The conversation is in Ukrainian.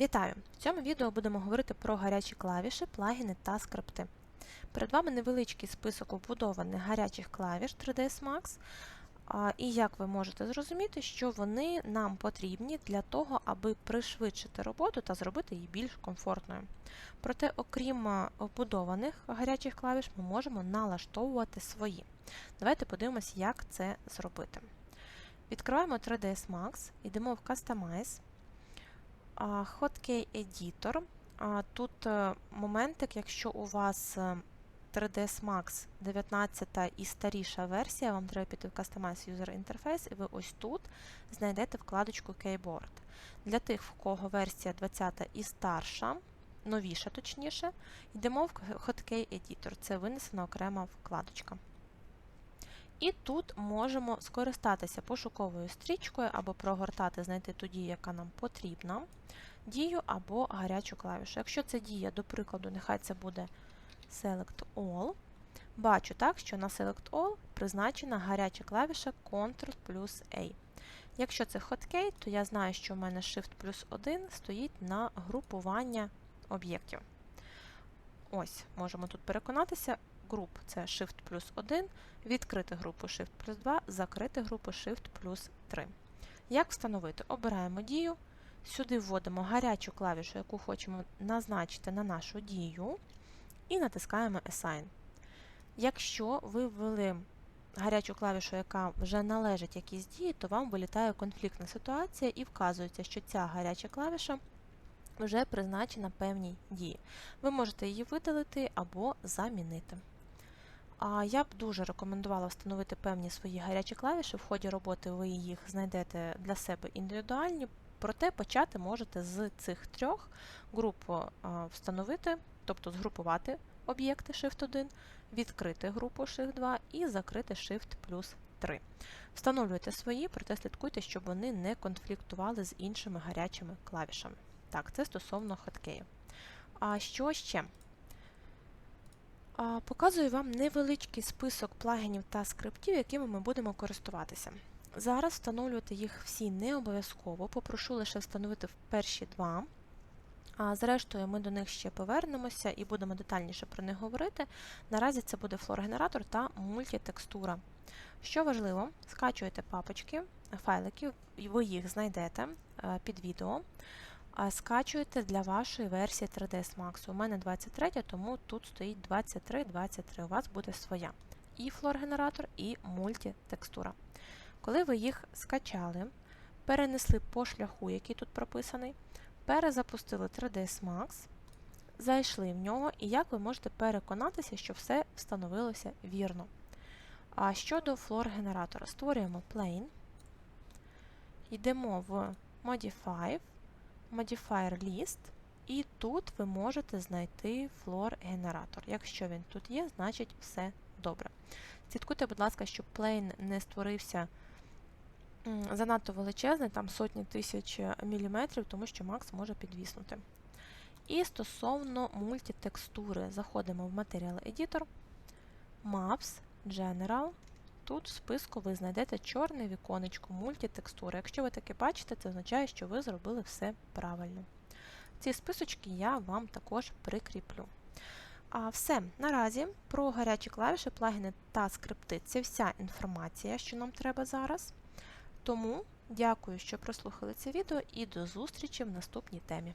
Вітаю! В цьому відео будемо говорити про гарячі клавіші, плагіни та скрипти. Перед вами невеличкий список вбудованих гарячих клавіш 3ds Max, і як ви можете зрозуміти, що вони нам потрібні для того, аби пришвидшити роботу та зробити її більш комфортною. Проте, окрім вбудованих гарячих клавіш, ми можемо налаштовувати свої. Давайте подивимось, як це зробити. Відкриваємо 3ds Max, йдемо в Customize. Hotkey Editor. Тут е, моментик, якщо у вас е, 3ds Max 19 і старіша версія, вам треба піти в Customize User Interface, і ви ось тут знайдете вкладочку Keyboard. Для тих, в кого версія 20 і старша, новіша точніше, йдемо в Hotkey Editor. Це винесена окрема вкладочка. І тут можемо скористатися пошуковою стрічкою або прогортати, знайти ту дію, яка нам потрібна, дію або гарячу клавішу. Якщо це дія, до прикладу, нехай це буде Select All. Бачу так, що на Select All призначена гаряча клавіша Ctrl плюс A. Якщо це Hotkey, то я знаю, що в мене Shift плюс 1 стоїть на групування об'єктів. Ось, можемо тут переконатися. Груп це Shift плюс 1, відкрити групу Shift плюс 2, закрити групу Shift плюс 3. Як встановити? Обираємо дію, сюди вводимо гарячу клавішу, яку хочемо назначити на нашу дію, і натискаємо Assign. Якщо ви ввели гарячу клавішу, яка вже належить якійсь дії, то вам вилітає конфліктна ситуація і вказується, що ця гаряча клавіша вже призначена певній дії. Ви можете її видалити або замінити. А я б дуже рекомендувала встановити певні свої гарячі клавіші. В ході роботи ви їх знайдете для себе індивідуальні, проте почати можете з цих трьох групу встановити, тобто згрупувати об'єкти Shift 1, відкрити групу Shift 2 і закрити Shift плюс 3. Встановлюйте свої, проте слідкуйте, щоб вони не конфліктували з іншими гарячими клавішами. Так, це стосовно хоткею. А що ще? Показую вам невеличкий список плагінів та скриптів, якими ми будемо користуватися. Зараз встановлювати їх всі не обов'язково, попрошу лише встановити перші два. А зрештою, ми до них ще повернемося і будемо детальніше про них говорити. Наразі це буде флор-генератор та мультитекстура. Що важливо, скачуєте папочки, файлики, ви їх знайдете під відео. Скачуєте для вашої версії 3ds Max. У мене 23, тому тут стоїть 23-23. У вас буде своя. І флор-генератор, і мультитекстура. Коли ви їх скачали, перенесли по шляху, який тут прописаний, перезапустили 3ds Max, зайшли в нього, і як ви можете переконатися, що все встановилося вірно. А щодо флор-генератора, створюємо plane, йдемо в Modify, Modifier List, і тут ви можете знайти флор-генератор. Якщо він тут є, значить все добре. Слідкуйте, будь ласка, щоб plane не створився занадто величезний, там сотні тисяч міліметрів, тому що Макс може підвіснути. І стосовно мультитекстури, заходимо в Material Editor, Maps, General. Тут в списку ви знайдете чорне віконечко мультитекстури. Якщо ви таке бачите, це означає, що ви зробили все правильно. Ці списочки я вам також прикріплю. А все, наразі про гарячі клавіші, плагіни та скрипти це вся інформація, що нам треба зараз. Тому дякую, що прослухали це відео, і до зустрічі в наступній темі.